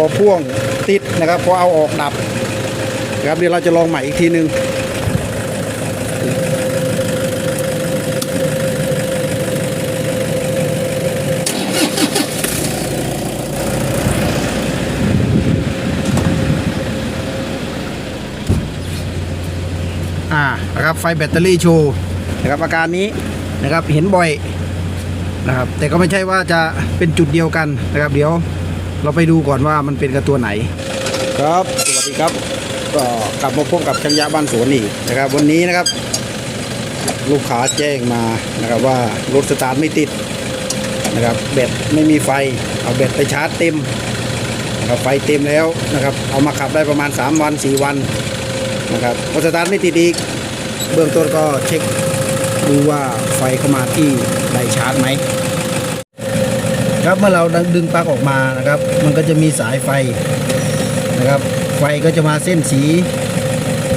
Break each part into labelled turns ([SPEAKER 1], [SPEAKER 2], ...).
[SPEAKER 1] พอพ่วงติดนะครับพอเอาออกดับนะครับเดี๋ยวเราจะลองใหม่อีกทีหนึ่งอ่านะครับไฟแบตเตอรี่โชว์นะครับอาการนี้นะครับเห็นบ่อยนะครับแต่ก็ไม่ใช่ว่าจะเป็นจุดเดียวกันนะครับเดี๋ยว เราไปดูก่อนว่ามันเป็นกับตัวไหน ครับสวัสดีครับก็กลับมาพบกับชัญญะบ้านสวนอีกนะครับ วันนี้นะครับ ลูกค้าแจ้งมานะครับว่ารถสตาร์ทไม่ติดนะครับแบตไม่มีไฟเอาแบตไปชาร์จเต็มนะครับไฟเต็มแล้วนะครับ เอามาขับได้ประมาณ 3 วัน 4 วันนะครับพอสตาร์ทไม่ติดอีกเบื้องต้นก็เช็คดูว่าไฟเข้ามาที่ไดชาร์จไหม ครับเมื่อเราดึงปลั๊กออกมานะครับ มันก็จะมีสายไฟนะครับ ไฟก็จะมาเส้นสี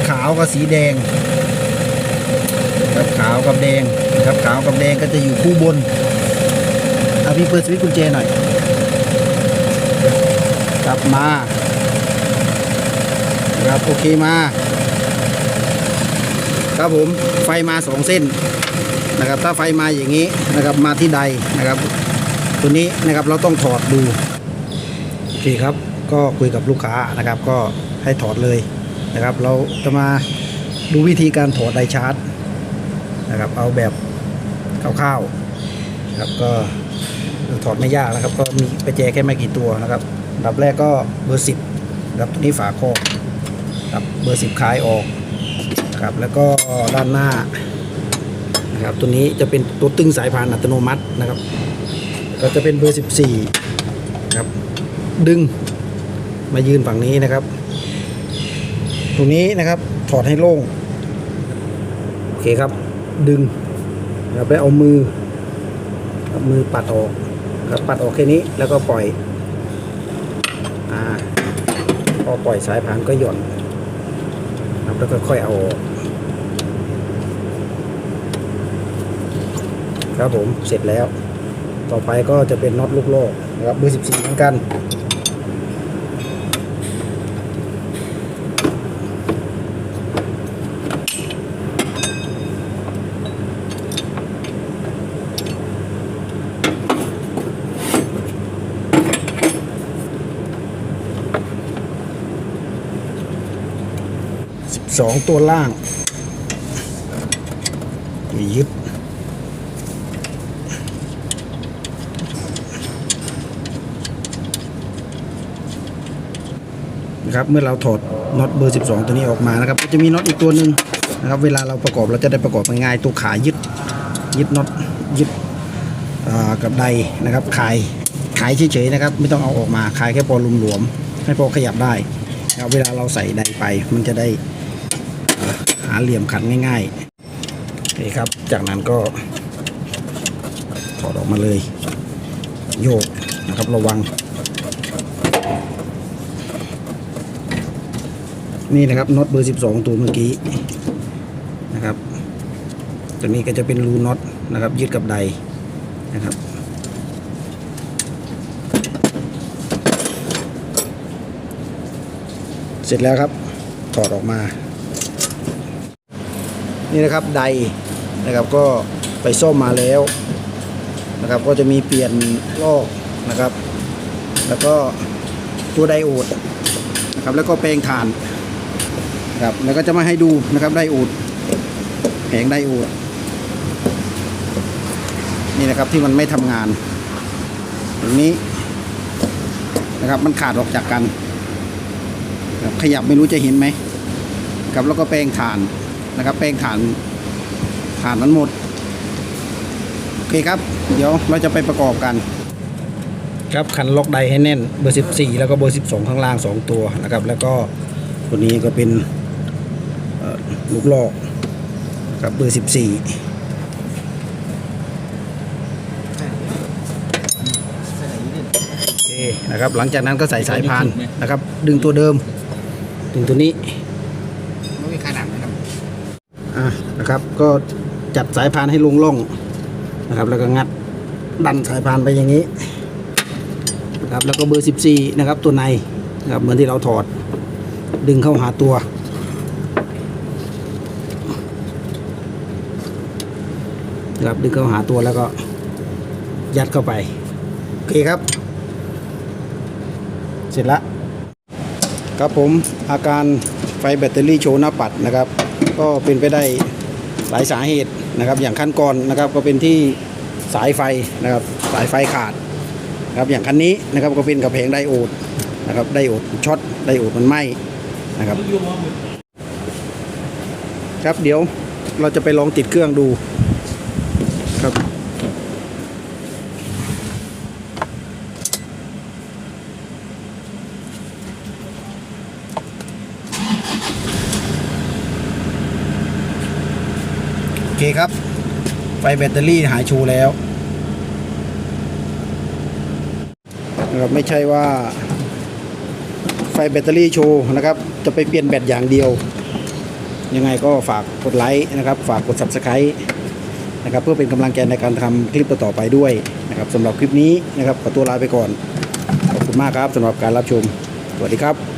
[SPEAKER 1] ขาวกับสีแดงครับขาวกับแดงนะครับขาวกับแดงก็จะอยู่คู่บนเอาพี่เปิดสวิตช์กุญแจหน่อยกลับมานะครับโอเคมา ครับผมไฟมาสองเส้นนะครับ ถ้าไฟมาอย่างนี้นะครับมาที่ใดนะครับ ตัวนี้นะครับเราต้องถอดดูโอเคครับ ก็คุยกับลูกค้านะครับ ก็ให้ถอดเลยนะครับ เราจะมาดูวิธีการถอดไดชาร์จนะครับ เอาแบบคร่าวๆนะครับก็ถอดไม่ยากนะครับ ก็มีประแจแค่ไม่กี่ตัวนะครับดับแรกก็เบอร์สิบนะครับตัวนี้ฝาครอบดับเบอร์สิบคลายออกนะครับแล้วก็ด้านหน้านะครับตัวนี้จะเป็นตัวตึงสายพานอัตโนมัตินะครับ ก็จะเป็นเบอร์ 14ครับ ดึงมายืนฝั่งนี้นะครับ ตรงนี้นะครับถอดให้โล่ง โอเคครับ ดึงแล้วไปเอามือมือปัดออกครับปัดออกแค่นี้แล้วก็ปล่อยอ่าพอปล่อยสายพานก็หย่อนครับแล้วก็ค่อยเอาออกครับผมเสร็จแล้ว ต่อไปก็จะเป็นน็อตลูกโลกนะครับเบอร์14เหมือนกัน12ตัวล่างมียึด นะครับเมื่อเราถอดน็อตเบอร์ 12 ตัวนี้ออกมานะครับก็จะมีน็อตอีกตัวหนึ่งนะครับเวลาเราประกอบเราจะได้ประกอบง่ายตัวขายึดยึดน็อตยึดกับใดนะครับขายขายเฉยๆนะครับ ไม่ต้องเอาออกมาขายแค่พอลุมหลวมๆให้พอขยับได้นะครับเวลาเราใส่ใดไป มันจะได้หาเหลี่ยมขันง่ายๆโอเคครับจากนั้นก็ถอดออกมาเลย โยกนะครับระวัง นี่นะครับน็อตเบอร์ 12 ตัวเมื่อกี้นะครับตัวนี้ก็จะเป็นรูน็อตนะครับยึดกับใดนะครับเสร็จแล้วครับถอดออกมา นี่นะครับใดนะครับก็ไปซ่อมมาแล้วนะครับก็จะมีเปลี่ยนลอกนะครับ แล้วก็ตัวไดโอดนะครับแล้วก็แปลงถ่าน ครับแล้วก็จะมาให้ดูนะครับไดโอดแผงไดโอดนี่นะครับที่มันไม่ทำงานตรงนี้นะครับมันขาดออกจากกันขยับไม่รู้จะเห็นไหมครับแล้วก็แปลงฐานนะครับ แปลงฐานฐานมันหมดโอเคครับ เดี๋ยวเราจะไปประกอบกัน ครับขันล็อกไดให้แน่นเบอร์ 14 แล้วก็เบอร์ 12 ข้างล่าง 2 ตัวนะครับ แล้วก็ตัวนี้ก็เป็น ลูกลอกกับเบอร์14โอเคนะครับ หลังจากนั้นก็ใส่สายพานนะครับ ดึงตัวเดิม ดึงตัวนี้
[SPEAKER 2] ไม่มีขนาดนะครับ
[SPEAKER 1] อะนะครับ ก็จัดสายพานให้ลงล่องนะครับ แล้วก็งัดดันสายพานไปอย่างนี้นะครับแล้วก็เบอร์ 14 นะครับ ตัวในนะครับเหมือนที่เราถอดดึงเข้าหาตัว นะครับดึงเข้าหาตัวแล้วก็ยัดเข้าไป โอเคครับ เสร็จละครับผมอาการไฟแบตเตอรี่โชว์หน้าปัดนะครับ ก็เป็นไปได้หลายสาเหตุนะครับ อย่างขั้นก่อนนะครับก็เป็นที่สายไฟนะครับ สายไฟขาดนะครับอย่างคันนี้นะครับก็เป็นกระเพงไดโอดนะครับไดโอดช็อตไดโอดมันไหม้นะครับ ครับเดี๋ยวเราจะไปลองติดเครื่องดูครับ โอเคครับ ไฟแบตเตอรี่หายชูแล้วนะครับไม่ใช่ว่าไฟแบตเตอรี่โชว์นะครับ จะไปเปลี่ยนแบตอย่างเดียว ยังไงก็ฝากกดไลค์นะครับ ฝากกด subscribe นะครับเพื่อเป็นกำลังใจในการทำคลิปต่อๆไปด้วยนะครับสำหรับคลิปนี้นะครับขอตัวลาไปก่อน ขอบคุณมากครับสำหรับการรับชม สวัสดีครับ